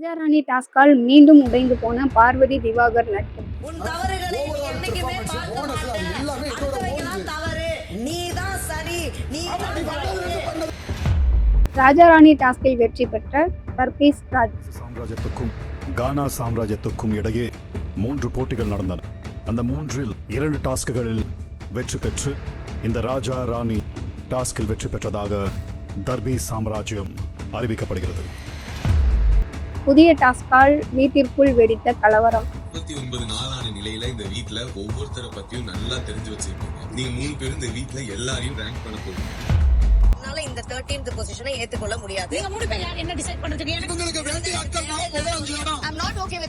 ராஜாராணி டாஸ்கால் மீண்டும் உடைந்து போன பார்வதி திவாகர் நட்பு. ராஜாராணி டாஸ்கில் வெற்றி பெற்ற தர்பீஸ் ராஜ். சாம்ராஜ்யத்துக்கும் கானா சாம்ராஜ்யத்துக்கும் இடையே மூன்று போட்டிகள் நடந்தன. அந்த மூன்றில் இரண்டு டாஸ்குகளில் வெற்றி பெற்று இந்த ராஜா ராணி டாஸ்கில் வெற்றி பெற்றதாக தர்பி சாம்ராஜ்யம் அறிவிக்கப்படுகிறது. புதிய டாஸ்கால் வீட்டிற்குள் வெடித்த கலவரம். முப்பத்தி ஒன்பது நாளான நிலையில இந்த வீட்ல ஒவ்வொருத்தரை பத்தியும் நல்லா தெரிஞ்சு வச்சிருக்கீங்க. நீங்க மூணு பேரும் இந்த வீட்ல எல்லாரையும் ரேங்க் பண்ண போறீங்க. என்னால இந்த 13th பொசிஷனை ஏத்துக்கொள்ள முடியாது. நீங்க மூணு பேர் யார்? என்ன டிசைட் பண்றதுக்கு? எனக்கு உங்களுக்கு வேண்டிய அக்கம் I'm not okay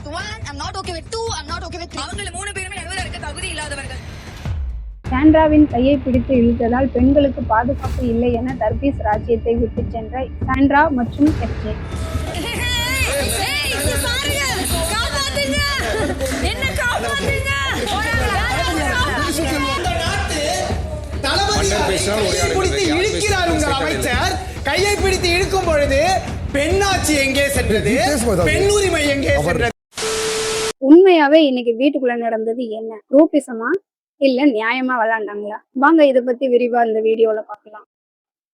with two, I'm not okay with three. அவங்க மூணு பேருமே நடுவில் இருக்க தகுதி இல்லாதவர்கள். சாண்ட்ராவின் கையை பிடித்து இழுத்ததால் பெண்களுக்கு பாதுகாப்பு இல்லை என தர்பீஸ் ராஜ்யத்தை விட்டு சென்ற சாண்ட்ரா மற்றும் எஸ்ஜே பிடித்து இழுக்கிறார் உங்கள் அமைச்சர். கையை பிடித்து இழுக்கும் பொழுது பெண்ணாட்சி எங்கே சென்றது? பெண் உரிமை எங்கே சென்றது? உண்மையாவே இன்னைக்கு வீட்டுக்குள்ள நடந்தது என்ன? ரூபிசமா? இல்ல நியாயமா விளாண்டாங்களா? வாங்க இதை பத்தி விரிவா இந்த வீடியோல பார்க்கலாம்.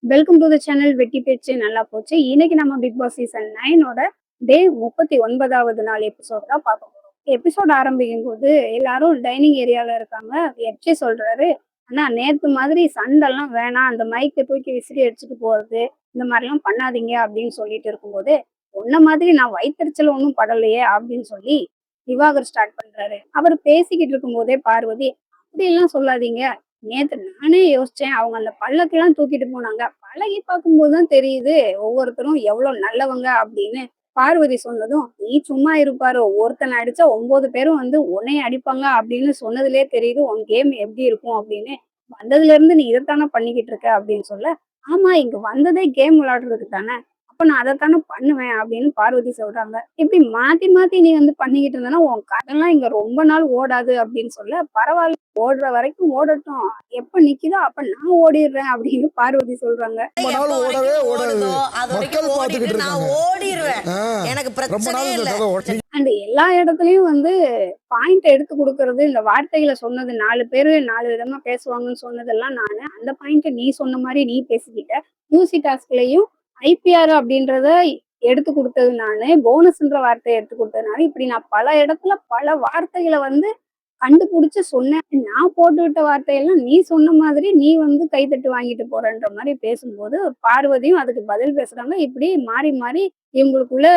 வெல்கம் டு த சேனல் வெட்டி பேச்சு நல்லா போச்சு. இன்னைக்கு நம்ம பிக் பாஸ் சீசன் நைனோட டே முப்பத்தி ஒன்பதாவது நாள் எபிசோட் தான் பார்க்க போறோம். எபிசோட் ஆரம்பிக்கும் போது எல்லாரும் டைனிங் ஏரியால இருக்காங்க. எப்சி சொல்றாரு ஆனா நேத்து மாதிரி சண்டைலாம் வேணாம். அந்த மைக்கை தூக்கி விசிறி அடிச்சுட்டு போறது இந்த மாதிரிலாம் பண்ணாதீங்க அப்படின்னு சொல்லிட்டு இருக்கும்போது உன்ன மாதிரி நான் வயிற்றுச்சல் ஒன்றும் படலையே அப்படின்னு சொல்லி திவாகர் ஸ்டார்ட் பண்றாரு. அவர் பேசிக்கிட்டு இருக்கும்போதே பார்வதி அப்படியெல்லாம் சொல்லாதீங்க. நேத்து நானே யோசிச்சேன். அவங்க அந்த பல்லக்கெல்லாம் தூக்கிட்டு போனாங்க. பழகி பார்க்கும்போது தான் தெரியுது ஒவ்வொருத்தரும் எவ்வளவு நல்லவங்க அப்படின்னு பார்வதி சொன்னதும் நீ சும்மா இருப்பாரு? ஒருத்தனை அடிச்சா ஒன்பது பேரும் வந்து உன்னைய அடிப்பாங்க அப்படின்னு சொன்னதுலே தெரியுது உன் கேம் எப்படி இருக்கும்? அப்படின்னு. வந்ததுல இருந்து நீ இதைத்தானே பண்ணிக்கிட்டு இருக்க அப்படின்னு சொல்ல ஆமா இங்க வந்ததே கேம் விளையாடுறதுக்கு தானே. அப்ப நான் அதைத்தானே பண்ணுவேன் அப்படின்னு பார்வதி சொல்றாங்க. இப்படி மாத்தி மாத்தி நீ வந்து பண்ணிக்கிட்டு இருந்தனா உன் கதைலாம் இங்க ரொம்ப நாள் ஓடாது அப்படின்னு சொல்ல பரவாயில்ல ஓடுற வரைக்கும் ஓடட்டும். எப்ப நிக்குதோ அப்ப நான் ஓடிடுறேன் அப்படின்னு பார்வதி சொல்றாங்க. அண்ட் எல்லா இடத்துலயும் வந்து பாயிண்ட் எடுத்து கொடுக்கறது இந்த வார்த்தைகளை சொன்னது நாலு பேரு நாலு விதமா பேசுவாங்கன்னு சொன்னதெல்லாம் நானு அந்த பாயிண்ட் நீ சொன்ன மாதிரி நீ பேசிக்கிட்ட. யூசி டாஸ்க்லயும் ஐபிஆர் அப்படின்றத எடுத்து கொடுத்தது நானு. போனஸ்ன்ற வார்த்தையை எடுத்து கொடுத்ததுனால இப்படி நான் பல இடத்துல பல வார்த்தைகளை வந்து கண்டுபிடிச்சு சொன்னேன். நான் போட்டு விட்ட வார்த்தையெல்லாம் நீ சொன்ன மாதிரி நீ வந்து கைத்தட்டு வாங்கிட்டு போறன்ற மாதிரி பேசும்போது பார்வதியும் அதுக்கு பதில் பேசுறாங்க. இப்படி மாறி மாறி இவங்களுக்குள்ள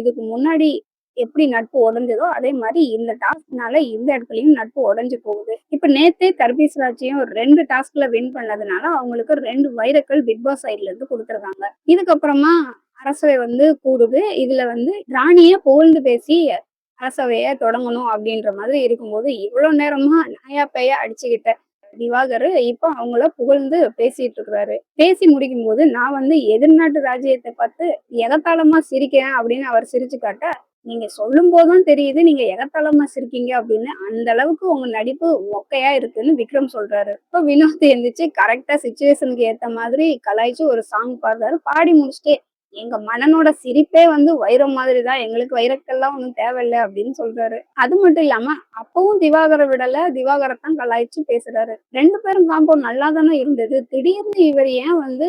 இதுக்கு முன்னாடி எப்படி நட்பு உடஞ்சதோ அதே மாதிரி இந்த டாஸ்க்னால இந்த இடத்துலயும் நட்பு உடஞ்சு போகுது. இப்ப நேத்தே தர்பீஸ் ராஜ்யம் ஒரு ரெண்டு டாஸ்க்ல வின் பண்ணதுனால அவங்களுக்கு ரெண்டு வைரக்கள் பிக் பாஸ் சைட்ல இருந்து கொடுத்துருக்காங்க. இதுக்கப்புறமா அரசவை வந்து கூடுது. இதுல வந்து ராணிய புகழ்ந்து பேசி அரசவைய தொடங்கணும் அப்படின்ற மாதிரி இருக்கும்போது இவ்வளவு நேரமா நாயா பேயா அடிச்சுக்கிட்ட திவாகர் இப்ப அவங்கள புகழ்ந்து பேசிட்டு இருக்கிறாரு பேசி முடிக்கும் போது நான் வந்து எதிர்நாட்டு ராஜ்யத்தை பார்த்து எகத்தாளமா சிரிக்கிறேன் அப்படின்னு அவர் சிரிச்சு காட்ட நீங்க சொல்லும் போதும் தெரியுது நீங்க எகத்தளமா சிரிக்கீங்க அப்படின்னு. அந்த அளவுக்கு உங்க நடிப்பு மொக்கையா இருக்குன்னு விக்ரம் சொல்றாரு. இப்போ வினோத் எழுந்திரிச்சு கரெக்டா சுச்சுவேஷனுக்கு ஏத்த மாதிரி கலாய்ச்சி ஒரு சாங் பாடுறாரு. பாடி முடிச்சுட்டே எங்க மனனோட சிரிப்பே வந்து வைரம் மாதிரி தான் எங்களுக்கு வைரக்கெல்லாம் ஒன்றும் தேவையில்லை அப்படின்னு சொல்றாரு. அது மட்டும் இல்லாம அப்பவும் திவாகரை விடல. திவாகரை தான் கலாய்ச்சி பேசுறாரு. ரெண்டு பேரும் காம்போ நல்லா தானே இருந்தது. திடீர்னு இவர் ஏன் வந்து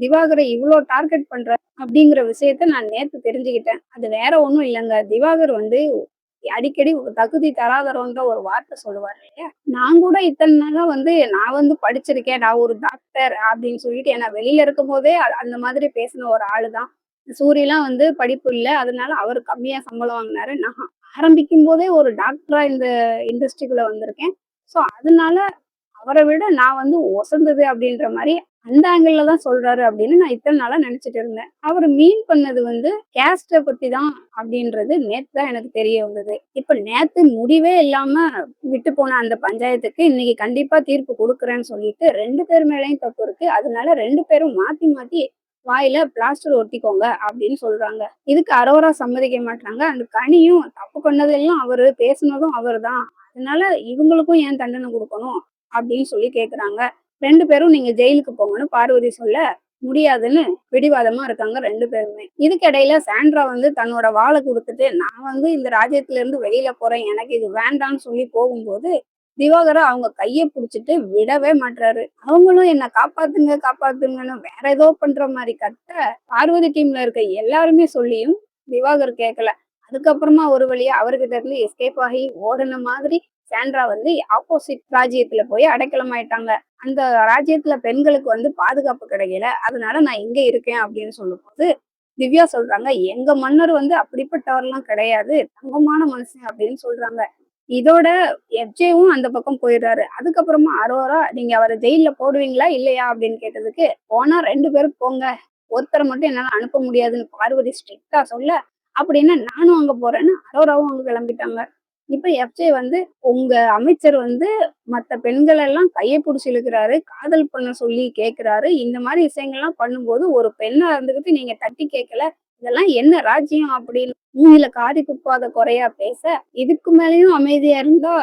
திவாகரை இவ்வளோ டார்கெட் பண்ற அப்படிங்கிற விஷயத்த நான் நேத்து தெரிஞ்சுக்கிட்டேன். அது வேற ஒன்றும் இல்லைங்க. திவாகர் வந்து அடிக்கடி ஒரு தகுதி தராதரன்ற ஒரு வார்த்தை சொல்லுவார் இல்லையா? நான் கூட இத்தனை நாளா வந்து நான் வந்து படிச்சிருக்கேன். நான் ஒரு டாக்டர் அப்படின்னு சொல்லிட்டு ஏன்னா வெளியில இருக்கும் போதே அந்த மாதிரி பேசின ஒரு ஆளு தான் சூரியலாம் வந்து படிப்பு இல்லை. அதனால அவர் கம்மியா சம்பளம் வாங்கினாரு. நான் ஆரம்பிக்கும் போதே ஒரு டாக்டரா இந்த இண்டஸ்ட்ரிக்குள்ள வந்திருக்கேன். ஸோ அதனால அவரை விட நான் வந்து ஒசந்தது அப்படின்ற மாதிரி அந்த ஆங்கிள் தான் சொல்றாரு அப்படின்னு நான் இத்தனை நாளா நினைச்சிட்டு இருந்தேன். அவர் மீன் பண்ணது வந்து கேஸ்ட பத்தி தான் அப்படின்றது நேத்து தான் எனக்கு தெரிய வந்தது. இப்ப நேத்து முடிவே இல்லாம விட்டு போன அந்த பஞ்சாயத்துக்கு இன்னைக்கு கண்டிப்பா தீர்ப்பு கொடுக்குறேன்னு சொல்லிட்டு ரெண்டு பேர் மேலேயும் தப்பு இருக்கு. அதனால ரெண்டு பேரும் மாத்தி மாத்தி வாயில பிளாஸ்டர் ஒட்டிக்கோங்க அப்படின்னு சொல்றாங்க. இதுக்கு அரோரா சம்மதிக்க மாட்டாங்க. அந்த கனியும் தப்பு பண்ணதெல்லாம் அவரு பேசுனதும் அவர்தான். அதனால இவங்களுக்கும் ஏன் தண்டனை கொடுக்கணும் அப்படின்னு சொல்லி கேக்குறாங்க. ரெண்டு பேரும் நீங்க ஜெயிலுக்கு போங்கன்னு பார்வதி சொல்ல முடியாதுன்னு பிடிவாதமா இருக்காங்க ரெண்டு பேருமே. இதுக்கிடையில சாண்ட்ரா வந்து தன்னோட வாழை கொடுத்துட்டு நான் வந்து இந்த ராஜ்யத்துல இருந்து வெளியில போறேன் எனக்கு இது வேண்டாம்னு சொல்லி போகும்போது திவாகரை அவங்க கையை பிடிச்சிட்டு விடவே மாட்டாரு அவங்களும் என்ன காப்பாத்துங்க காப்பாத்துங்கன்னு வேற ஏதோ பண்ற மாதிரி கத்த பார்வதி டீம்ல இருக்க எல்லாருமே சொல்லியும் திவாகர் கேட்கல அதுக்கப்புறமா ஒரு வழியா அவர்கிட்ட இருந்து எஸ்கேப் ஆகி ஓடுன மாதிரி சாண்ட்ரா வந்து ஆப்போசிட் ராஜ்யத்துல போய் அடைக்கலம் ஆயிட்டாங்க அந்த ராஜ்யத்துல பெண்களுக்கு வந்து பாதுகாப்பு கிடைக்கல. அதனால நான் இங்க இருக்கேன் அப்படின்னு சொல்லும்போது திவ்யா சொல்றாங்க எங்க மன்னர் வந்து அப்படிப்பட்டவர்லாம் கிடையாது. தங்கமான மனுஷன் அப்படின்னு சொல்றாங்க. இதோட எஃப்ஜேவும் அந்த பக்கம் போயிடுறாரு. அதுக்கப்புறமா அரோரா நீங்க அவரை ஜெயில போடுவீங்களா இல்லையா? அப்படின்னு கேட்டதுக்கு போனா ரெண்டு பேரும் போங்க. ஒருத்தரை மட்டும் என்னால அனுப்ப முடியாதுன்னு பார்வதி ஸ்ட்ரிக்டா சொல்ல அப்படின்னா நானும் அங்க போறேன்னு அரோராவும் அங்க கிளம்பிட்டாங்க. இப்ப எஃப்ஜே வந்து உங்க அமைச்சர் வந்து மத்த பெண்கள் எல்லாம் கையை பிடிச்சி இழுக்கிறாரு காதல் பண்ண சொல்லி கேக்குறாரு. இந்த மாதிரி விஷயங்கள்லாம் பண்ணும்போது ஒரு பெண்ணா இருந்துகிட்டு நீங்க தட்டி கேட்கல இதெல்லாம் என்ன ராஜ்யம் அப்படின்னு மூவில காரி குப்பாத குறையா பேச இதுக்கு மேலேயும் அமைதியா இருந்தா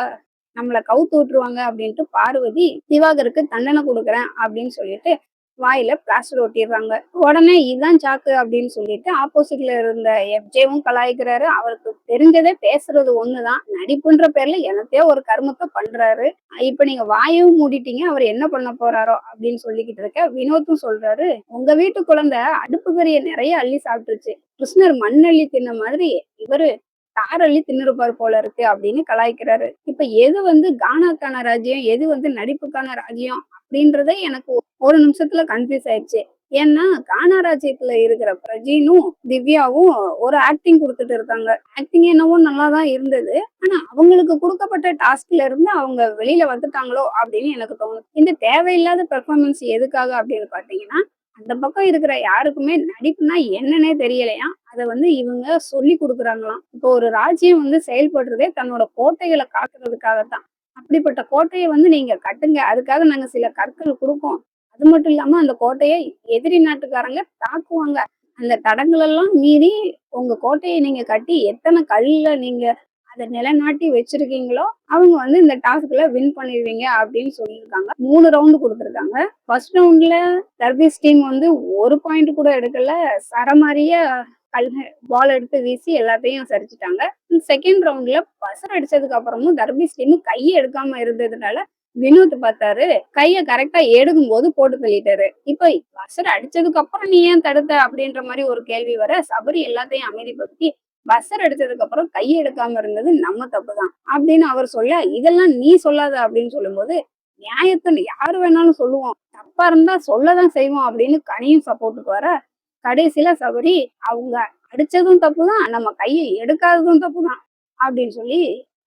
நம்மளை கவுத்து விட்டுருவாங்க அப்படின்ட்டு பார்வதி திவாகருக்கு தண்டனை கொடுக்குறேன் அப்படின்னு சொல்லிட்டு வாயில பிளாஸ்டர் ஒட்டிடுறாங்க. உடனே இதுதான் சாக்கு அப்படின்னு சொல்லிட்டு ஆப்போசிட்ல இருந்த எஃப்ஜேவும் கலாய்க்கிறாரு. அவருக்கு தெரிஞ்சதே பேசுறது ஒண்ணுதான். நடிப்புன்ற பேர்ல எனத்தையோ ஒரு கர்மத்தை பண்றாரு. இப்ப நீங்க வாயவும் மூடிட்டீங்க அவர் என்ன பண்ண போறாரோ அப்படின்னு சொல்லிக்கிட்டு இருக்க வினோத்தும் சொல்றாரு உங்க வீட்டு குழந்தை அடுப்பு கறியை நிறைய அள்ளி சாப்பிட்டுருச்சு. கிருஷ்ணர் மண்ணள்ளி தின்ன மாதிரி இவரு தாரள்ளி தின்னுருப்பாரு போல இருக்கு அப்படின்னு கலாய்க்கிறாரு. இப்ப எது வந்து கானாக்கான ராஜ்யம் எது வந்து நடிப்புக்கான ராஜ்யம் அப்படின்றதே எனக்கு ஒரு நிமிஷத்துல கன்ஃபியூஸ் ஆயிடுச்சு. ஏன்னா கானா ராஜ்யத்துல இருக்கிற பிரஜினும் திவ்யாவும் ஒரு ஆக்டிங் கொடுத்துட்டு இருக்காங்க. ஆக்டிங் என்னவோ நல்லா தான் இருந்தது. ஆனா அவங்களுக்கு கொடுக்கப்பட்ட டாஸ்க்ல இருந்து அவங்க வெளியில வந்துட்டாங்களோ அப்படின்னு எனக்கு தோணுது. இந்த தேவையில்லாத பெர்ஃபார்மன்ஸ் எதுக்காக அப்படின்னு பாத்தீங்கன்னா அந்த பக்கம் இருக்கிற யாருக்குமே நடிப்புனா என்னன்னே தெரியலையா? அதை வந்து இவங்க சொல்லி கொடுக்குறாங்களாம். இப்போ ஒரு ராஜ்யம் வந்து செயல்படுறதே தன்னோட கோட்டைகளை காக்குறதுக்காகத்தான். அப்படிப்பட்ட கோட்டையை வந்து நீங்க கட்டுங்க. அதுக்காக நாங்க சில கற்கள் கொடுப்போம். அது மட்டும் இல்லாம அந்த கோட்டையை எதிரி நாட்டுக்காரங்க தாக்குவாங்க. அந்த தடங்கள் எல்லாம் மீறி உங்க கோட்டையை நீங்க கட்டி எத்தனை கல்ல நீங்க அதை நிலைநாட்டி வச்சிருக்கீங்களோ அவங்க வந்து இந்த டாஸ்க்ல வின் பண்ணிடுவீங்க அப்படின்னு சொல்லியிருக்காங்க. மூணு ரவுண்டு கொடுத்துருக்காங்க. ஃபர்ஸ்ட் ரவுண்ட்ல சர்வீஸ் டீம் வந்து ஒரு பாயிண்ட் கூட எடுக்கல. சரமாரிய கல் பால் எடுத்து வீசி எல்லாத்தையும் சரிச்சிட்டாங்க. செகண்ட் ரவுண்ட்ல பசர் அடிச்சதுக்கு அப்புறமும் தர்பீஸ் டீம் கையை எடுக்காம இருந்ததுனால வினோத் பார்த்தாரு கைய கரெக்டா எடுக்கும் போது போட்டு தள்ளிட்டாரு. இப்ப பசர் அடிச்சதுக்கு அப்புறம் நீ ஏன் தடுத்த அப்படின்ற மாதிரி ஒரு கேள்வி வர சபரி எல்லாத்தையும் அமைதிப்படுத்தி பஸ்ஸர் எடுத்ததுக்கு அப்புறம் கையை எடுக்காம இருந்தது நம்ம தப்பு தான் அப்படின்னு அவர் சொல்ல இதெல்லாம் நீ சொல்லாத அப்படின்னு சொல்லும்போது நியாயத்தை யாரு வேணாலும் சொல்லுவோம் தப்பா இருந்தா சொல்லதான் செய்வோம் அப்படின்னு கனியும் சப்போர்ட்டுக்கு வர கடைசியில சபரி அவங்க அடிச்சதும் தப்பு தான் நம்ம கையை எடுக்காததும் தப்பு தான் அப்படின்னு சொல்லி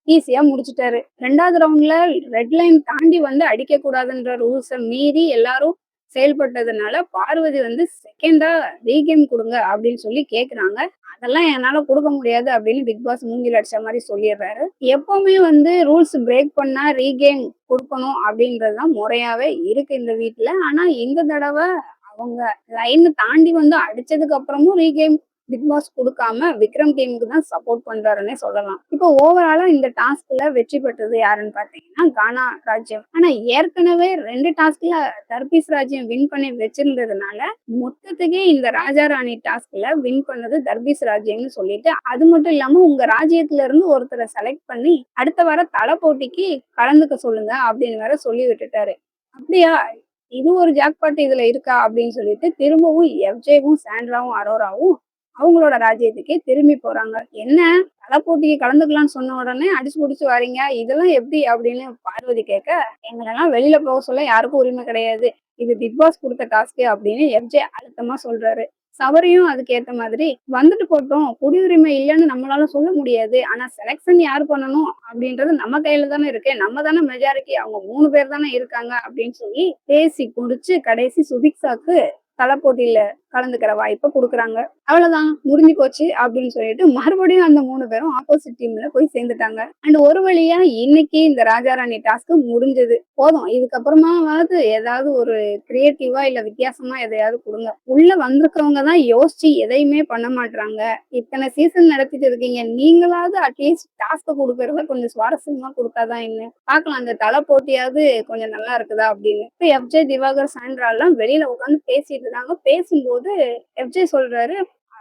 ஈஸியா முடிச்சிட்டாரு. ரெண்டாவது ரவுண்ட்ல ரெட் லைன் தாண்டி வந்து அடிக்க கூடாதுன்ற ரூல்ஸை மீறி எல்லாரும் செயல்பட்டதுனால பார்வதி வந்து செகண்டா ரீகேம் கொடுங்க அப்படின்னு சொல்லி கேக்குறாங்க. அதெல்லாம் என்னால கொடுக்க முடியாது அப்படின்னு பிக் பாஸ் மூங்கில் அடிச்ச மாதிரி சொல்லிடுறாரு. எப்பவுமே வந்து ரூல்ஸ் பிரேக் பண்ணா ரீகேம் கொடுக்கணும் அப்படின்றதுதான் முறையாவே இருக்கு இந்த வீட்டுல ஆனா இந்த தடவை அவங்க லைன் தாண்டி வந்து அடிச்சதுக்கு அப்புறமும் ரீகேம் பிக் பாஸ் கொடுக்காம விக்ரம் டீமுக்கு தான் சப்போர்ட் பண்றாருன்னே சொல்லலாம். இப்போ ஓவராலா இந்த டாஸ்க்ல வெற்றி பெற்றது யாருன்னு பாத்தீங்கன்னா கானா ராஜ்யம் ஆனா ஏற்கனவே ரெண்டு டாஸ்க்ல தர்பீஸ் ராஜ்யம் வின் பண்ணி வச்சிருந்ததுனால மொத்தத்துக்கே இந்த ராஜா ராணி டாஸ்க்ல வின் பண்ணது தர்பீஸ் ராஜ்யம்னு சொல்லிட்டு அது மட்டும் இல்லாம உங்க ராஜ்யத்துல இருந்து ஒருத்தரை செலக்ட் பண்ணி அடுத்த வார தலை போட்டிக்கு கலந்துக்க சொல்லுங்க அப்படின்னு வேற சொல்லி விட்டுட்டாரு. அப்படியா? இது ஒரு ஜாக்பாட் இதுல இருக்கா அப்படின்னு சொல்லிட்டு திரும்பவும் எஃப்ஜேவும் சாண்ட்ராவும் அரோராவும் அவங்களோட ராஜ்யத்துக்கே திரும்பி போறாங்க. என்ன? தலை போட்டிக்கு கலந்துக்கலாம்னு சொன்ன உடனே அடிச்சு புடிச்சு வாரீங்க. இதெல்லாம் எப்படி அப்படின்னு பார்வதி கேட்க எங்களெல்லாம் வெளியில போக சொல்ல யாருக்கும் உரிமை கிடையாது. இது பிக் பாஸ் கொடுத்த டாஸ்க்கு அப்படின்னு எஃப்ஜே அழுத்தமா சொல்றாரு. சவரியும் அதுக்கு ஏத்த மாதிரி வந்துட்டு போட்டோம். குடியுரிமை இல்லைன்னு நம்மளால சொல்ல முடியாது. ஆனா செலெக்ஷன் யார் பண்ணணும்? அப்படின்றது நம்ம கையில தானே இருக்கு. நம்ம தானே மெஜாரிட்டி அவங்க மூணு பேர் தானே இருக்காங்க அப்படின்னு சொல்லி பேசி முடிச்சு கடைசி சுபிக்ஷாக்கு தலை போட்டியில கலந்துக்கிற வாய்ப்பை கொடுக்குறாங்க. அவ்வளவுதான் முடிஞ்சு போச்சு அப்படின்னு சொல்லிட்டு மறுபடியும் அந்த மூணு பேரும் ஆப்போசிட் டீம்ல போய் சேர்ந்துட்டாங்க. அண்ட் ஒரு வழியா இன்னைக்கு இந்த ராஜாராணி டாஸ்க் முடிஞ்சது. போதும். இதுக்கப்புறமாவது ஏதாவது ஒரு கிரியேட்டிவா இல்ல வித்தியாசமா எதையாவது கொடுங்க. உள்ள வந்திருக்கவங்க தான் யோசிச்சு எதையுமே பண்ண மாட்டாங்க இத்தனை சீசன் நடத்திட்டு இருக்கீங்க. நீங்களாவது அட்லீஸ்ட் டாஸ்க் கொடுக்கறத கொஞ்சம் சுவாரஸ்யமா கொடுத்தாதான் என்ன? பார்க்கலாம். அந்த தலை போட்டியாவது கொஞ்சம் நல்லா இருக்குதா அப்படின்னு. இப்ப எஃப்ஜே திவாகர் சாண்ட்ரா எல்லாம் வெளியில உட்காந்து பேசிட்டு இருக்காங்க. பேசும்போது எஃப்ஜே சொல்றாரு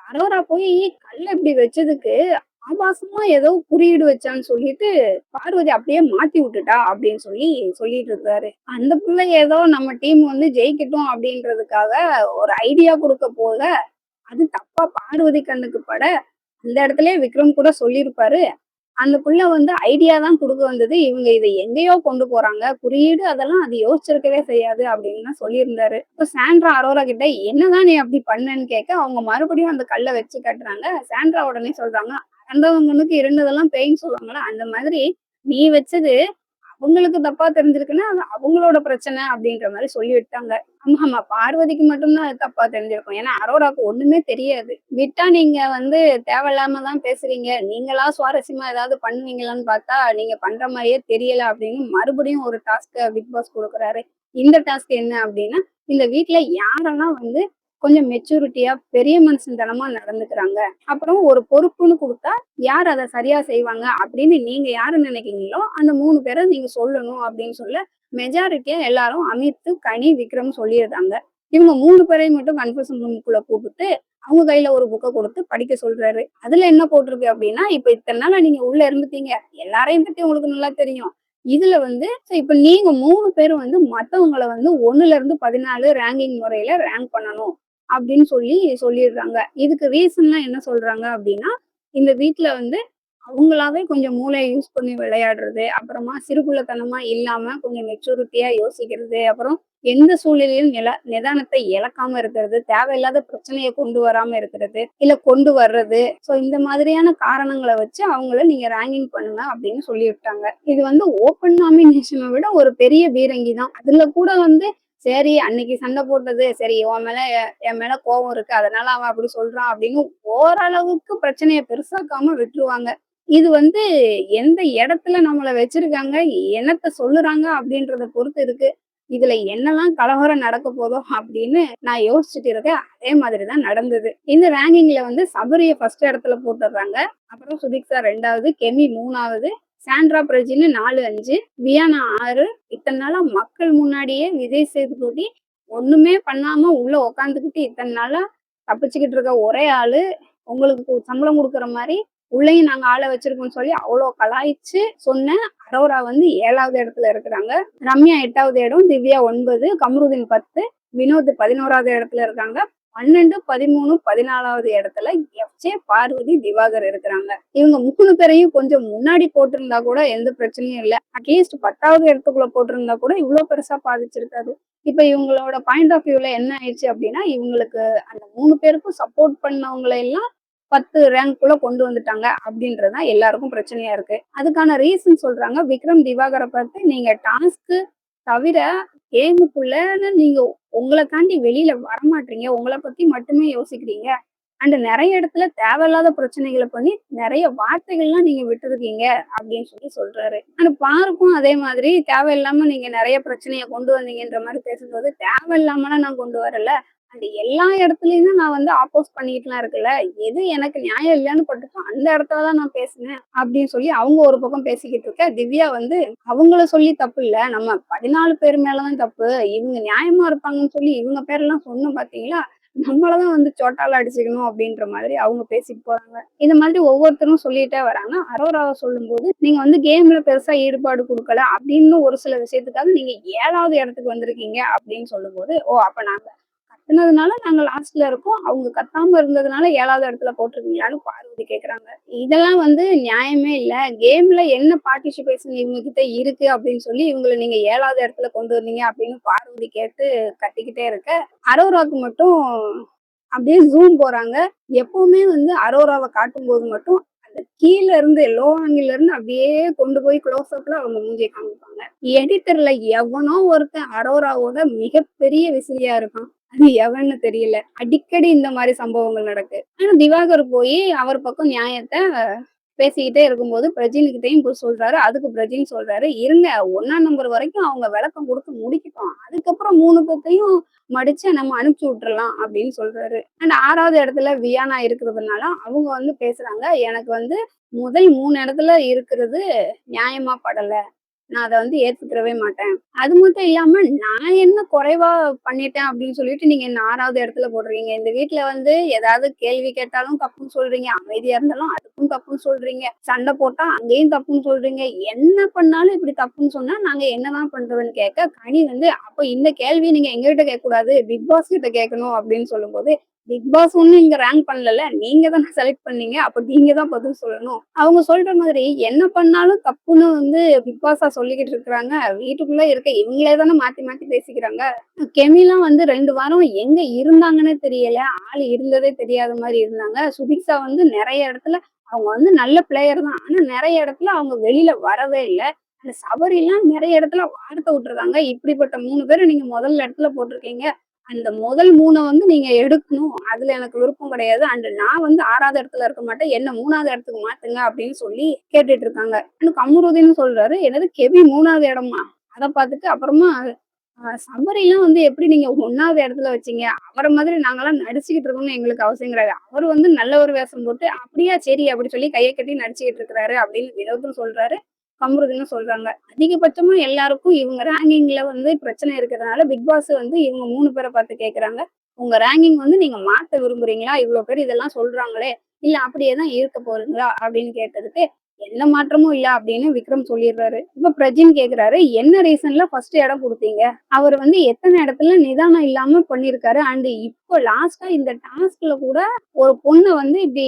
அரோரா போய் கல்ல இப்படி வச்சதுக்கு ஆபாசமா ஏதோ குறியீடு வச்சான்னு சொல்லிட்டு பார்வதி அப்படியே மாத்தி விட்டுட்டா அப்படின்னு சொல்லி சொல்லிட்டு இருக்காரு அந்த பிள்ளை ஏதோ நம்ம டீம் வந்து ஜெயிக்கட்டும் அப்படின்றதுக்காக ஒரு ஐடியா கொடுக்க போக அது தப்பா பார்வதி கண்ணுக்கு பட அந்த இடத்துல விக்ரம் கூட சொல்லியிருப்பாரு. அந்த புள்ள வந்து ஐடியா தான் கொடுக்க வந்தது. இவங்க இதை எங்கேயோ கொண்டு போறாங்க. குறியீடு அதெல்லாம் அது யோசிச்சிருக்கவே செய்யாது அப்படின்னு தான் சொல்லியிருந்தாரு. இப்போ சாண்ட்ரா அரோரா கிட்ட என்னதான் நீ அப்படி பண்ணேன்னு கேட்க அவங்க மறுபடியும் அந்த கல்லை வச்சு கட்டுறாங்க. சாண்ட்ரா உடனே சொல்றாங்க அறந்தவங்களுக்கு இருந்ததெல்லாம் பேய்ன்னு சொல்லுவாங்கல்ல அந்த மாதிரி நீ வச்சது அவங்களுக்கு தப்பா தெரிஞ்சிருக்குன்னா அது அவங்களோட பிரச்சனை அப்படின்ற மாதிரி சொல்லி விட்டாங்க ஆமா ஆமா பார்வதிக்கு மட்டும்தான் அது தப்பா தெரிஞ்சிருக்கும். ஏன்னா அரோராக்கு ஒண்ணுமே தெரியாது. விட்டா நீங்க வந்து தேவையில்லாம தான் பேசுறீங்க நீங்களா சுவாரஸ்யமா ஏதாவது பண்ணுவீங்களான்னு பார்த்தா நீங்க பண்ற மாதிரியே தெரியல அப்படின்னு மறுபடியும் ஒரு டாஸ்க் பிக் பாஸ் கொடுக்குறாரு. இந்த டாஸ்க் என்ன அப்படின்னா இந்த வீட்டுல யாரெல்லாம் வந்து கொஞ்சம் மெச்சூரிட்டியா பெரிய மனுஷன்தனமா நடந்துக்கிறாங்க. அப்புறம் ஒரு பொறுப்புன்னு கொடுத்தா யார் அதை சரியா செய்வாங்க அப்படின்னு நீங்க யாரு நினைக்கிறீங்களோ அந்த மூணு பேரை நீங்க சொல்லணும் அப்படின்னு சொல்ல மெஜாரிட்டியா எல்லாரும் அமித் கனி விக்ரம் சொல்லியிருந்தாங்க. இவங்க மூணு பேரையும் மட்டும் கன்ஃபியூஷன் ரூமுக்குள்ள கூப்பிட்டு அவங்க கையில ஒரு புக்கை கொடுத்து படிக்க சொல்றாரு. அதுல என்ன போட்டிருக்கு அப்படின்னா இப்ப இத்தனை நாளா நீங்க உள்ள இருந்துட்டீங்க. எல்லாரையும் பத்தி உங்களுக்கு நல்லா தெரியும். இதுல வந்து இப்ப நீங்க மூணு பேரும் வந்து மத்தவங்களை வந்து ஒண்ணுல இருந்து பதினாலு ரேங்கிங் முறையில ரேங்க் பண்ணணும். அப்படின்னு சொல்லி சொல்லிடுறாங்க. இதுக்கு ரீசன்லாம் என்ன சொல்றாங்க அப்படின்னா இந்த வீட்டுல வந்து அவங்களாவே கொஞ்சம் மூளையை யூஸ் பண்ணி விளையாடுறது அப்புறமா சிறுகுள்ளத்தனமா இல்லாம கொஞ்சம் மெச்சூரிட்டியா யோசிக்கிறது அப்புறம் எந்த சூழ்நிலையிலும் நில நிதானத்தை இழக்காம இருக்கிறது தேவையில்லாத பிரச்சனையை கொண்டு வராம இருக்கிறது இல்ல கொண்டு வர்றது. சோ இந்த மாதிரியான காரணங்களை வச்சு அவங்கள நீங்க ரேங்கிங் பண்ணுங்க அப்படின்னு சொல்லி விட்டாங்க இது வந்து ஓப்பன் நாமினேஷனை விட ஒரு பெரிய பீரங்கி தான். அதுல கூட வந்து சரி அன்னைக்கு சண்டை போட்டது. சரி உன் மேல என் மேல கோவம் இருக்கு. அதனால அவன் அப்படி சொல்றான் அப்படின்னு ஓரளவுக்கு பிரச்சனையை பெருசாக்காம விட்டுருவாங்க. இது வந்து எந்த இடத்துல நம்மளை வச்சிருக்காங்க என்னத்த சொல்லுறாங்க அப்படின்றத பொறுத்து இருக்கு. இதுல என்னெல்லாம் கலவரம் நடக்க போதோ அப்படின்னு நான் யோசிச்சுட்டு இருக்கேன். அதே மாதிரிதான் நடந்தது. இந்த ரேங்கிங்ல வந்து சபரிய ஃபர்ஸ்ட் இடத்துல போட்டுடுறாங்க. அப்புறம் சுபிக்ஷா ரெண்டாவது கெமி மூணாவது சாண்ட்ரா பிரஜின்னு நாலு அஞ்சு வியானா ஆறு. இத்தனை நாளா மக்கள் முன்னாடியே விஜய் சேதுபதி ஒண்ணுமே பண்ணாம உள்ள உக்காந்துக்கிட்டு இத்தனை நாளா தப்பிச்சுக்கிட்டு இருக்க ஒரே ஆளு. உங்களுக்கு சம்பளம் கொடுக்குற மாதிரி உள்ளேயும் நாங்க ஆளை வச்சிருக்கோம்னு சொல்லி அவ்வளோ கலாய்ச்சு சொன்ன அரோரா வந்து ஏழாவது இடத்துல இருக்கிறாங்க. ரம்யா எட்டாவது இடம் திவ்யா ஒன்பது கம்ருதீன் பத்து வினோத் பதினோராவது இடத்துல இருக்காங்க. பன்னெண்டு பதிமூணு பதினாலாவது இடத்துல எஃப்ஜே பார்வதி திவாகர் இருக்கிறாங்க. இவங்க மூணு பேரையும் கொஞ்சம் முன்னாடி போட்டிருந்தா கூட எந்த பிரச்சனையும் இல்லை. அட்லீஸ்ட் பத்தாவது இடத்துக்குள்ள போட்டிருந்தா கூட இவ்வளவு பெருசா பாதிச்சிருக்காது இப்ப இவங்களோட பாயிண்ட் ஆஃப் வியூல என்ன ஆயிடுச்சு அப்படின்னா இவங்களுக்கு அந்த மூணு பேருக்கும் சப்போர்ட் பண்ணவங்களை எல்லாம் பத்து ரேங்க்குள்ள கொண்டு வந்துட்டாங்க அப்படின்றதான் எல்லாருக்கும் பிரச்சனையா இருக்கு. அதுக்கான ரீசன் சொல்றாங்க விக்ரம் திவாகரை பார்த்து நீங்க டாஸ்க்கு தவிர கேமுக்குள்ள நீங்க உங்களை தாண்டி வெளியில வரமாட்டீங்க. உங்களை பத்தி மட்டுமே யோசிக்கிறீங்க. அண்ட் நிறைய இடத்துல தேவையில்லாத பிரச்சனைகளை பண்ணி நிறைய வார்த்தைகள்லாம் நீங்க விட்டுருக்கீங்க அப்படின்னு சொல்லி சொல்றாரு. ஆனா பாருக்கும் அதே மாதிரி தேவையில்லாம நீங்க நிறைய பிரச்சனையை கொண்டு வந்தீங்கன்ற மாதிரி பேசும்போது தேவையில்லாமலாம் நான் கொண்டு வரல. அந்த எல்லா இடத்துலயும் நான் வந்து ஆப்போஸ் பண்ணிட்டுலாம் இருக்குல்ல எது எனக்கு நியாயம் இல்லைன்னு பட்டுச்சோ அந்த இடத்துல தான் நான் பேசினேன் அப்படின்னு சொல்லி அவங்க ஒரு பக்கம் பேசிக்கிட்டு இருக்க. திவ்யா வந்து அவங்கள சொல்லி தப்பு இல்ல. நம்ம பதினாலு பேர் மேலதான் தப்பு. இவங்க நியாயமா இருப்பாங்கன்னு சொல்லி இவங்க பேரெல்லாம் சொன்னோம் பாத்தீங்களா? நம்மளதான் வந்து சோட்டால அடிச்சுக்கணும் அப்படின்ற மாதிரி அவங்க பேசிட்டு போறாங்க. இந்த மாதிரி ஒவ்வொருத்தரும் சொல்லிட்டே வராங்க. அரோராவை சொல்லும்போது நீங்க வந்து கேம்ல பெருசா ஈடுபாடு கொடுக்கல அப்படின்னு ஒரு சில விஷயத்துக்காக நீங்க ஏழாவது இடத்துக்கு வந்திருக்கீங்க அப்படின்னு சொல்லும்போது ஓ அப்ப நாங்க கத்துனதுனால நாங்க லாஸ்ட்ல இருக்கோம். அவங்க கத்தாம இருந்ததுனால ஏழாவது இடத்துல போட்டிருக்கீங்களான்னு பார்வதி கேக்குறாங்க. இதெல்லாம் வந்து நியாயமே இல்ல. கேம்ல என்ன பார்ட்டிசிபேஷன் இவங்க கிட்ட இருக்கு அப்படின்னு சொல்லி இவங்களை நீங்க ஏழாவது இடத்துல கொண்டு வந்தீங்க அப்படின்னு பார்வதி கேட்டு கத்திக்கிட்டே இருக்க. அரோராக்கு மட்டும் அப்படியே ஜூம் போறாங்க. எப்பவுமே வந்து அரோராவை காட்டும்போது மட்டும் அந்த கீழ இருந்து லோ ஆங்கில இருந்து அப்படியே கொண்டு போய் க்ளோஸ் அப்ல அவங்க மூஞ்சியை காமிப்பாங்க. எடிட்டர்ல எவனோ ஒருத்தன் அரோராவோட மிகப்பெரிய விசிலியா இருக்கான். அது எவன்னு தெரியல. அடிக்கடி இந்த மாதிரி சம்பவங்கள் நடக்கு. ஆனா திவாகர் போய் அவர் பக்கம் நியாயத்தை பேசிக்கிட்டே இருக்கும்போது பிரஜின்கிட்டையும் போய் சொல்றாரு. அதுக்கு பிரஜின் சொல்றாரு இருங்க ஒன்னாம் நம்பர் வரைக்கும் அவங்க விளக்கம் கொடுத்து முடிக்கட்டும். அதுக்கப்புறம் மூணு பேர்த்தையும் மடிச்சு நம்ம அனுப்பிச்சு விட்டுறலாம் அப்படின்னு சொல்றாரு. அண்ட் ஆறாவது இடத்துல வியானா இருக்கிறதுனால அவங்க வந்து பேசுறாங்க எனக்கு வந்து முதல் மூணு இடத்துல இருக்கிறது நியாயமா படல. நான் அதை வந்து ஏற்றுக்கிறவே மாட்டேன். அது மட்டும் இல்லாம நான் என்ன குறைவா பண்ணிட்டேன் அப்படின்னு சொல்லிட்டு நீங்க என்ன ஆறாவது இடத்துல போடுறீங்க? இந்த வீட்டுல வந்து ஏதாவது கேள்வி கேட்டாலும் தப்புன்னு சொல்றீங்க. அமைதியா இருந்தாலும் அதுக்கும் தப்புன்னு சொல்றீங்க. சண்டை போட்டா அங்கேயும் தப்புன்னு சொல்றீங்க. என்ன பண்ணாலும் இப்படி தப்புன்னு சொன்னா நாங்க என்னதான் பண்றதுன்னு கேட்க கனி வந்து அப்ப இந்த கேள்வி நீங்க எங்ககிட்ட கேட்க கூடாது பிக் பாஸ் கிட்ட கேட்கணும் அப்படின்னு சொல்லும்போது பிக் பாஸ் ஒன்னும் இங்க ரேங்க் பண்ணல நீங்க தான் செலக்ட் பண்ணீங்க. அப்ப நீங்க தான் பதில் சொல்லணும். அவங்க சொல்ற மாதிரி என்ன பண்ணாலும் தப்புன்னு வந்து பிக் பாஸா சொல்லிக்கிட்டு இருக்கிறாங்க. வீட்டுக்குள்ள இருக்க இவங்களே தானே மாத்தி மாத்தி பேசிக்கிறாங்க. கெமிலாம் வந்து ரெண்டு வாரம் எங்க இருந்தாங்கன்னே தெரியல. ஆள் இருந்ததே தெரியாத மாதிரி இருந்தாங்க. சுபிக்ஷா வந்து நிறைய இடத்துல அவங்க வந்து நல்ல பிளேயர் தான். ஆனா நிறைய இடத்துல அவங்க வெளியில வரவே இல்லை. அந்த சபரிலாம் நிறைய இடத்துல வார்த்தை விட்டுருக்காங்க. இப்படிப்பட்ட மூணு பேரை நீங்க முதல் இடத்துல போட்டிருக்கீங்க. அந்த முதல் மூணை வந்து நீங்க எடுக்கணும். அதுல எனக்கு விருப்பம் கிடையாது. அண்ட் நான் வந்து ஆறாவது இடத்துல இருக்க மாட்டேன். என்ன மூணாவது இடத்துக்கு மாத்துங்க அப்படின்னு சொல்லி கேட்டுட்டு இருக்காங்க. எனக்கு கமருதீன்னு சொல்றாரு என்னது கெவி மூணாவது இடமா? அதை பார்த்துட்டு அப்புறமா ஆஹ் சபரிலாம் வந்து எப்படி நீங்க ஒன்னாவது இடத்துல வச்சீங்க? அவரை மாதிரி நாங்கெல்லாம் நடிச்சுக்கிட்டு இருக்கோம்னு எங்களுக்கு அவசியம் கிடையாது. அவர் வந்து நல்ல ஒரு வேஷம் போட்டு அப்படியா சரி அப்படி சொல்லி கையை கட்டி நடிச்சுக்கிட்டு இருக்கிறாரு அப்படின்னு வினோதம் சொல்றாரு. கமருதுன்னு சொல்றாங்க. அதிகபட்சமா எல்லாருக்கும் இவங்க ரேங்கிங்ல வந்து பிரச்சனை இருக்கிறதுனால பிக் பாஸ் வந்து இவங்க மூணு பேரை பார்த்து கேக்குறாங்க. உங்க ரேங்கிங் வந்து நீங்க மாத்த விரும்புறீங்களா? இவ்வளவு பேர் இதெல்லாம் சொல்றாங்களே. இல்ல அப்படியே தான் இருக்க போறீங்களா? அப்படின்னு கேட்டதுக்கு எந்த மாற்றமும் இல்ல அப்படின்னு விக்ரம் சொல்லிடுறாரு. இப்ப பிரஜின் கேக்குறாரு என்ன ரீசன்ல ஃபர்ஸ்ட் இடம் கொடுத்தீங்க? அவர் வந்து எத்தனை இடத்துல நிதானம் இல்லாம பண்ணிருக்காரு? அண்ட் இப்போ லாஸ்டா இந்த டாஸ்க்ல கூட ஒரு பொண்ணு வந்து இப்படி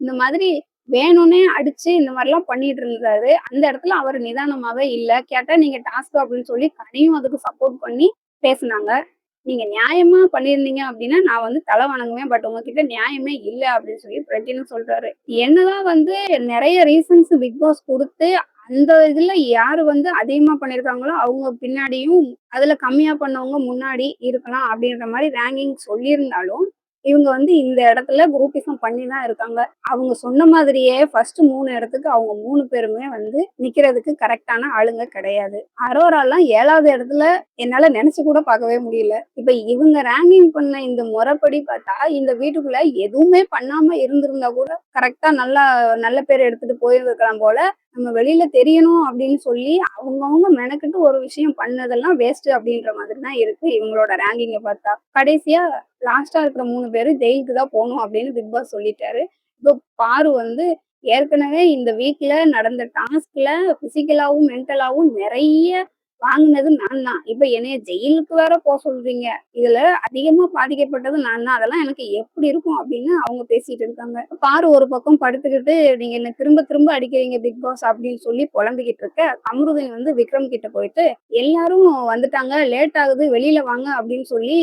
இந்த மாதிரி வேணும்னே அடிச்சு இந்த மாதிரிலாம் பண்ணிட்டு இருந்தாரு. அந்த இடத்துல அவர் நிதானமாவே இல்லை. கேட்டா நீங்க டாஸ்க் அப்படின்னு சொல்லி கனியும் அதுக்கு சப்போர்ட் பண்ணி பேசுனாங்க. நீங்க நியாயமா பண்ணியிருந்தீங்க அப்படின்னா நான் வந்து தலை வணங்குவேன். பட் உங்ககிட்ட நியாயமே இல்ல அப்படின்னு சொல்லி பிரஜின்னு சொல்றாரு. என்னதான் வந்து நிறைய ரீசன்ஸ் பிக் பாஸ் கொடுத்து அந்த இதுல யாரு வந்து அதிகமா பண்ணிருக்காங்களோ அவங்க பின்னாடியும் அதுல கம்மியா பண்ணவங்க முன்னாடி இருக்கலாம் அப்படின்ற மாதிரி ரேங்கிங் சொல்லியிருந்தாலும் இவங்க வந்து இந்த இடத்துல குரூப்பிசம் பண்ணி தான் இருக்காங்க. அவங்க சொன்ன மாதிரியே ஃபர்ஸ்ட் மூணு இடத்துக்கு அவங்க மூணு பேருமே வந்து நிக்கிறதுக்கு கரெக்டான ஆளுங்க கிடையாது. அரோராலாம் ஏழாவது இடத்துல என்னால நினைச்சு கூட பார்க்கவே முடியல. இப்ப இவங்க ரேங்கிங் பண்ண இந்த முறைப்படி பார்த்தா இந்த வீட்டுக்குள்ள எதுவுமே பண்ணாம இருந்திருந்தா கூட கரெக்டா நல்லா நல்ல பேர் எடுத்துட்டு போயிருக்கலாம் போல நம்ம வெளியில தெரியணும் அப்படின்னு சொல்லி அவங்கவுங்க மெனக்கிட்டு ஒரு விஷயம் பண்ணதெல்லாம் வேஸ்ட் அப்படின்ற மாதிரி தான் இருக்கு இவங்களோட ரேங்கிங்கை பார்த்தா. கடைசியா லாஸ்டா இருக்கிற மூணு பேரும் ஜெயிலுக்கு தான் போகணும் அப்படின்னு பிக் பாஸ் சொல்லிட்டாரு. இப்போ பாரு வந்து ஏற்கனவே இந்த வீக்ல நடந்த டாஸ்க்ல பிசிக்கலாவும் மென்டலாவும் நிறைய வாங்கினது நான் தான். இப்ப என்னைய ஜெயிலுக்கு வேற போக சொல்றீங்க. இதுல அதிகமா பாதிக்கப்பட்டது நான் தான். அதெல்லாம் எனக்கு எப்படி இருக்கும் அப்படின்னு அவங்க பேசிட்டு இருக்காங்க. பாரு ஒரு பக்கம் படுத்துக்கிட்டு நீங்க என்ன திரும்ப திரும்ப அடிக்கிறீங்க பிக் பாஸ் அப்படின்னு சொல்லி புலம்பிக்கிட்டு இருக்க அமருதன் வந்து விக்ரம் கிட்ட போயிட்டு எல்லாரும் வந்துட்டாங்க. லேட் ஆகுது வெளியில வாங்க அப்படின்னு சொல்லி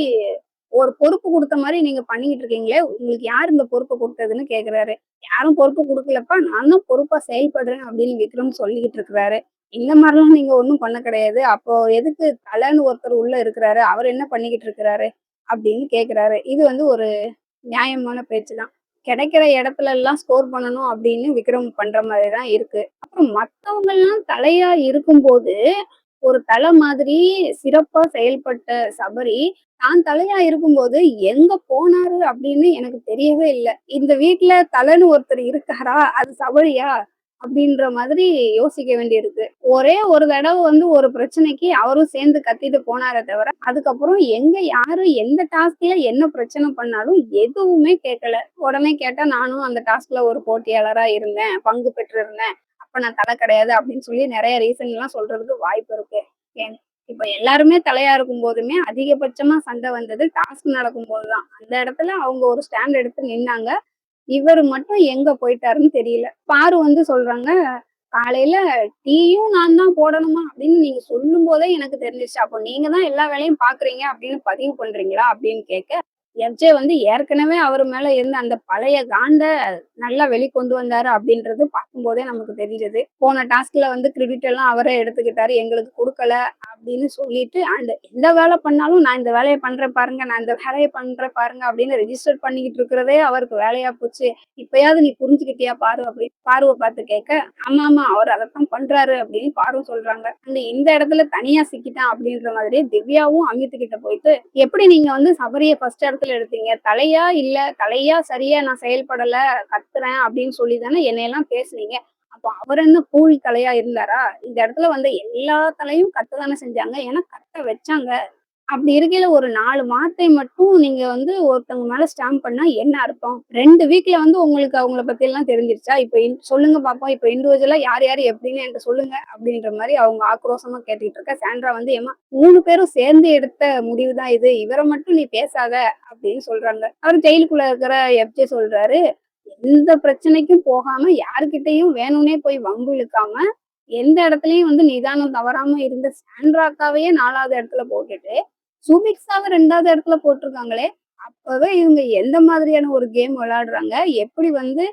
ஒரு பொறுப்பு கொடுத்த மாதிரி நீங்க பண்ணிக்கிட்டு இருக்கீங்களே உங்களுக்கு யார் இந்த பொறுப்பை கொடுத்ததுன்னு கேக்குறாரு. யாரும் பொறுப்பு கொடுக்கலப்பா நான் தான் பொறுப்பா செயல்படுறேன் அப்படின்னு விக்ரம் சொல்லிக்கிட்டு இருக்கிறாரு. இந்த மாதிரிலாம் நீங்க ஒன்றும் பண்ண கிடையாது. அப்போ எதுக்கு தலைன்னு ஒருத்தர் உள்ள இருக்கிறாரு? அவர் என்ன பண்ணிக்கிட்டு இருக்கிறாரு? அப்படின்னு கேட்குறாரு இது வந்து ஒரு நியாயமான பேச்சு தான். கிடைக்கிற இடத்துல எல்லாம் ஸ்கோர் பண்ணணும் அப்படின்னு விக்ரம் பண்ற மாதிரி தான் இருக்கு. அப்புறம் மத்தவங்க எல்லாம் தலையா இருக்கும்போது ஒரு தலை மாதிரி சிறப்பா செயல்பட்ட சபரி தான் தலையா இருக்கும்போது எங்க போனாரு அப்படின்னு எனக்கு தெரியவே இல்லை. இந்த வீட்டுல தலைன்னு ஒருத்தர் இருக்காரா? அது சபரியா? அப்படின்ற மாதிரி யோசிக்க வேண்டியிருக்கு. ஒரே ஒரு தடவை வந்து ஒரு பிரச்சனைக்கு அவரும் சேர்ந்து கத்திட்டு போனாரே தவிர அதுக்கப்புறம் எங்க யாரு எந்த டாஸ்க்ல என்ன பிரச்சனை பண்ணாலும் எதுவுமே கேட்கல. உடனே கேட்டா நானும் அந்த டாஸ்க்ல ஒரு போட்டியாளரா இருந்தேன் பங்கு பெற்றிருந்தேன். அப்ப நான் தலை கிடையாது அப்படின்னு சொல்லி நிறைய ரீசன் எல்லாம் சொல்றதுக்கு வாய்ப்பு இருக்கு. ஏன்? இப்ப எல்லாருமே தலையா இருக்கும் போதுமே அதிகபட்சமா சண்டை வந்தது டாஸ்க் நடக்கும் போதுதான். அந்த இடத்துல அவங்க ஒரு ஸ்டாண்ட் எடுத்து நின்னாங்க. இவர் மட்டும் எங்க போயிட்டாருன்னு தெரியல. பாரு வந்து சொல்றாங்க காலையில டீயும் நான் தான் போடணுமா? அப்படின்னு நீங்க சொல்லும் போதே எனக்கு தெரிஞ்சிச்சு அப்போ நீங்க தான் எல்லா வேலையும் பாக்குறீங்க அப்படின்னு பதிவு பண்றீங்களா அப்படின்னு கேட்க எஃப்ஜே வந்து ஏற்கனவே அவர் மேல இருந்த அந்த பழைய காண்ட நல்லா வெளிக்கொண்டு வந்தாரு அப்படின்றது பார்க்கும்போதே நமக்கு தெரிஞ்சது போன டாஸ்க்ல வந்து கிரெடிட் எல்லாம் அவரே எடுத்துக்கிட்டாரு எங்களுக்கு கொடுக்கல அப்படின்னு சொல்லிட்டு அந்த எந்த வேலை பண்ணாலும் நான் இந்த வேலையை பண்றேன் பாருங்க நான் இந்த வேலையை பண்றேன் பாருங்க அப்படின்னு ரெஜிஸ்டர் பண்ணிக்கிட்டு இருக்கிறதே அவருக்கு வேலையா போச்சு. இப்பயாவது நீ புரிஞ்சுக்கிட்டியா பாரு அப்படின்னு பார்வை பார்த்து கேட்க ஆமா ஆமா அவர் அதைத்தான் பண்றாரு அப்படின்னு பார்வை சொல்றாங்க. அந்த இந்த இடத்துல தனியா சிக்கிட்டான் அப்படின்ற மாதிரி திவ்யாவும் அமித்து கிட்ட போயிட்டு எப்படி நீங்க வந்து சபரியை ஃபர்ஸ்ட் இடத்துல எடுத்தீங்க. தலையா இல்ல தலையா சரியா நான் செயல்படல கத்துறேன் அப்படின்னு சொல்லி தானே என்னையெல்லாம் பேசுனீங்க. அப்போ அவர் என்ன கூலி தலையா இருந்தாரா? இந்த இடத்துல வந்து எல்லா தலையும் கத்து தானே செஞ்சாங்க. ஏன்னா கத்த வச்சாங்க. அப்படி இருக்கையில ஒரு நாலு வார்த்தை மட்டும் நீங்க வந்து ஒருத்தவங்க மேல ஸ்டாம்ப் பண்ணா என்ன அர்த்தம்? ரெண்டு வீக்ல வந்து உங்களுக்கு அவங்கள பத்தி எல்லாம் தெரிஞ்சிருச்சா? இப்ப சொல்லுங்க பாப்போம். இப்ப இண்டிவிஜுவலா யார் யார் எப்படின்னு என்கிட்ட சொல்லுங்க அப்படின்ற மாதிரி அவங்க ஆக்ரோஷமா கேட்டுட்டு இருக்க. சாண்ட்ரா வந்து ஏமா மூணு பேரும் சேர்ந்து எடுத்த முடிவு தான் இது. இவரை மட்டும் நீ பேசாத அப்படின்னு சொல்றாங்க. அவர் ஜெயிலுக்குள்ள இருக்கிற எப்ஜே சொல்றாரு எந்த பிரச்சனைக்கும் போகாம யாருக்கிட்டையும் வேணும்னே போய் வம்பு இழுக்காம எந்த இடத்துலயும் வந்து நிதானம் தவறாம இருந்த சாண்ட்ராக்காவையே நாலாவது இடத்துல போட்டுட்டு சுபிக்ஸாவை ரெண்டாவது இடத்துல போட்டிருக்காங்களே அப்பவே இவங்க எந்த மாதிரியான ஒரு கேம் விளையாடுறாங்க எப்படி வந்து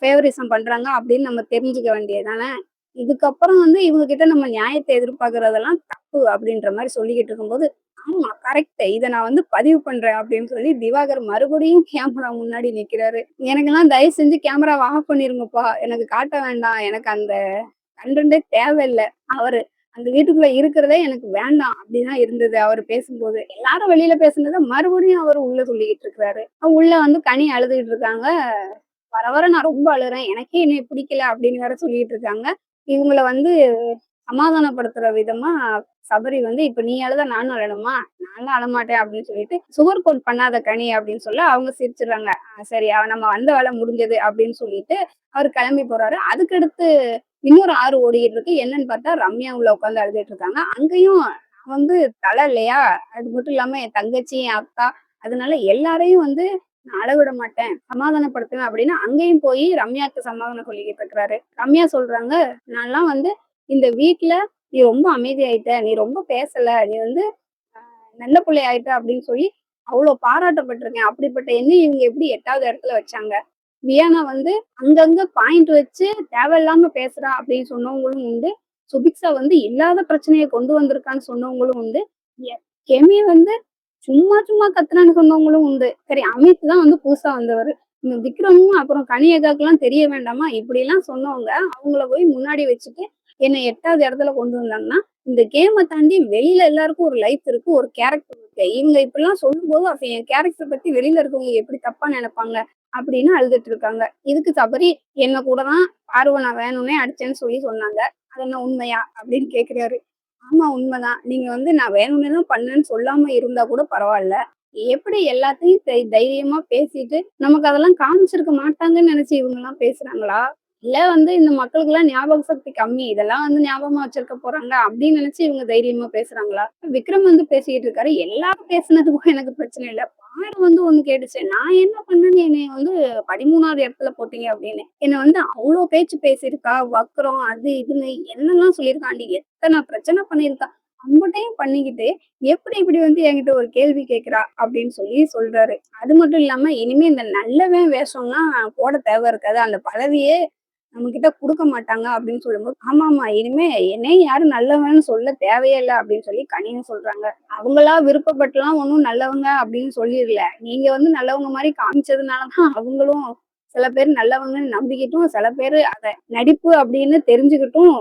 ஃபேவரிசம் பண்றாங்க அப்படின்னு நம்ம தெரிஞ்சுக்க வேண்டியதுதானே? இதுக்கப்புறம் வந்து இவங்க கிட்ட நம்ம நியாயத்தை எதிர்பார்க்கறதெல்லாம் தப்பு அப்படின்ற மாதிரி சொல்லிக்கிட்டு இருக்கும்போது ஆமா கரெக்ட் இதை நான் வந்து பதிவு பண்றேன் அப்படின்னு சொல்லி திவாகர் மறுபடியும் கேமரா முன்னாடி நிக்கிறாரு. எனக்கெல்லாம் தயவு செஞ்சு கேமராவை ஆஃப் பண்ணிருங்கப்பா. எனக்கு காட்ட வேண்டாம். எனக்கு அந்த கண்டென்ட்டே தேவையில்லை. அவரு அந்த வீட்டுக்குள்ள இருக்கிறதே எனக்கு வேண்டாம் அப்படிதான் இருந்தது. அவர் பேசும்போது எல்லாரும் வெளியில பேசுனதை மறுபடியும் அவர் உள்ள சொல்லிக்கிட்டு இருக்கிறாரு. உள்ள வந்து கனி அழுதுகிட்டு இருக்காங்க. வர வர நான் ரொம்ப அழுறேன். எனக்கே என்னை பிடிக்கல அப்படின்னு வேற சொல்லிட்டு இருக்காங்க. இவங்கள வந்து சமாதானப்படுத்துற விதமா சபரி வந்து இப்ப நீ அழுத நானும் அழணுமா? நானும் அழமாட்டேன் அப்படின்னு சொல்லிட்டு சுகர் கோட் பண்ணாத கனி அப்படின்னு சொல்ல அவங்க சிரிச்சிடுறாங்க. சரி நம்ம வந்த வேலை முடிஞ்சது அப்படின்னு சொல்லிட்டு அவர் கிளம்பி போறாரு. அதுக்கடுத்து இன்னொரு ஆறு ஓடிட்டு இருக்கு. என்னன்னு பார்த்தா ரம்யா உள்ள உட்காந்து அழுதுட்டு இருக்காங்க. அங்கேயும் வந்து தலை இல்லையா? அது மட்டும் இல்லாம என் தங்கச்சி என் அக்கா அதனால எல்லாரையும் வந்து நான் அளவிட மாட்டேன். சமாதானப்படுத்துவேன் அப்படின்னு அங்கேயும் போய் ரம்யாக்கு சமாதானம் சொல்லிக்கிட்டு இருக்கிறாரு. ரம்யா சொல்றாங்க நான்லாம் வந்து இந்த வீட்டுல நீ ரொம்ப அமைதியாயிட்ட. நீ ரொம்ப பேசல. நீ வந்து நல்ல பிள்ளை ஆயிட்ட. அப்படின்னு சொல்லி அவ்வளவு பாராட்டப்பட்டிருக்கேன். அப்படிப்பட்ட என்ன இவங்க எப்படி எட்டாவது இடத்துல வச்சாங்க. வியானா வந்து அங்கங்க பாயிண்ட் வச்சு தேவையில்லாம பேசுறா அப்படின்னு சொன்னவங்களும் உண்டு. சுபிக்ஸா வந்து இல்லாத பிரச்சனையை கொண்டு வந்திருக்கான்னு சொன்னவங்களும் உண்டு. கெமி வந்து சும்மா சும்மா கத்துறான்னு சொன்னவங்களும் உண்டு. சரி அமித் தான் வந்து புதுசா வந்தவர். இந்த விக்ரமும் அப்புறம் கனியகாக்கெல்லாம் தெரிய வேண்டாமா? இப்படி எல்லாம் சொன்னவங்க அவங்கள போய் முன்னாடி வச்சுட்டு என்னை எட்டாவது இடத்துல கொண்டு வந்தாங்கன்னா இந்த கேமை தாண்டி வெளியில எல்லாருக்கும் ஒரு லைஃப் இருக்கு ஒரு கேரக்டர் இருக்கு. இவங்க இப்படிலாம் சொல்லும்போது அப்ப என் கேரக்டர் பத்தி வெளியில இருக்கவங்க எப்படி தப்பா நினைப்பாங்க? அப்படின்னு அழுதுட்டு இருக்காங்க. இதுக்கு சபரி என்ன கூட தான் பார்வை நான் வேணும்னே அடிச்சேன்னு சொல்லி சொன்னாங்க. அது என்ன உண்மையா? அப்படின்னு கேக்குறாரு. ஆமா உண்மைதான். நீங்க வந்து நான் வேணும்னே தான் பண்ணேன்னு சொல்லாம இருந்தா கூட பரவாயில்ல. எப்படி எல்லாத்தையும் தை- தைரியமா பேசிட்டு நமக்கு அதெல்லாம் காமிச்சிருக்க மாட்டாங்கன்னு நினைச்சு இவங்க எல்லாம் பேசுறாங்களா? இல்லை வந்து இந்த மக்களுக்கெல்லாம் ஞாபக சக்தி கம்மி. இதெல்லாம் வந்து ஞாபகமா வச்சிருக்க போறாங்க அப்படின்னு நினைச்சு இவங்க தைரியமா பேசுறாங்களா? விக்ரம் வந்து பேசிக்கிட்டு இருக்காரு. எல்லாரும் பேசுனதுக்கும் எனக்கு பிரச்சனை இல்லை. பாரு வந்து ஒண்ணு கேட்டுச்சு. நான் என்ன பண்ணேன்னு என்னை வந்து பதிமூணாவது இடத்துல போட்டீங்க அப்படின்னு. என்னை வந்து அவ்வளோ பேச்சு பேசியிருக்கா. வக்கரம் அது இதுன்னு என்னெல்லாம் சொல்லியிருக்காண்டி எத்தனை பிரச்சனை பண்ணியிருக்கா? அம்பட்டையும் பண்ணிக்கிட்டு எப்படி இப்படி வந்து என்கிட்ட ஒரு கேள்வி கேட்குறா? அப்படின்னு சொல்லி சொல்றாரு. அது மட்டும் இல்லாம இனிமே இந்த நல்லவன் வேஷம்லாம் போட தேவை இருக்காது. அந்த பதவியே நம்ம கிட்ட கொடுக்க மாட்டாங்க அப்படின்னு சொல்லும்போது ஆமா ஆமா இனிமே என்னையும் யாரும் நல்லவன்னு சொல்ல தேவையே இல்லை அப்படின்னு சொல்லி கனின்னு சொல்றாங்க. அவங்களா விருப்பப்பட்டுலாம் ஒன்றும் நல்லவங்க அப்படின்னு சொல்லிடல நீங்க வந்து நல்லவங்க மாதிரி காமிச்சதுனாலதான் அவங்களும் சில பேர் நல்லவங்கன்னு நம்பிக்கிட்டும் சில பேர் அதை நடிப்பு அப்படின்னு தெரிஞ்சுக்கிட்டும்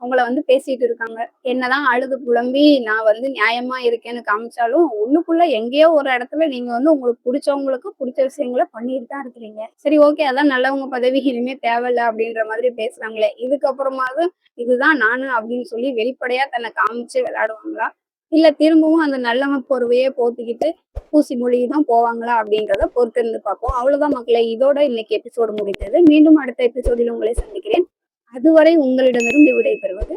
அவங்கள வந்து பேசிட்டு இருக்காங்க. என்னதான் அழுது புலம்பி நான் வந்து நியாயமா இருக்கேன்னு காமிச்சாலும் உள்ளுக்குள்ள எங்கேயோ ஒரு இடத்துல நீங்க வந்து உங்களுக்கு பிடிச்சவங்களுக்கு பிடிச்ச விஷயங்களை பண்ணிட்டு தான் இருக்கிறீங்க. சரி ஓகே அதான் நல்லவங்க பதவி இனிமே தேவையில்ல அப்படின்ற மாதிரி பேசுறாங்களே. இதுக்கப்புறமாவது இதுதான் நானு அப்படின்னு சொல்லி வெளிப்படையா தன்னை காமிச்சு விளையாடுவாங்களா? இல்ல திரும்பவும் அந்த நல்லவன் பொறுவையே போத்திக்கிட்டு பூசி மொழி தான் போவாங்களா அப்படின்றத பொறுத்திருந்து பார்ப்போம். அவ்வளவுதான் மக்களை இதோட இன்னைக்கு எபிசோடு முடித்தது மீண்டும் அடுத்த எபிசோடில் உங்களை சந்திக்கிறேன். அதுவரை உங்களிடமிருந்து விடைபெறுவது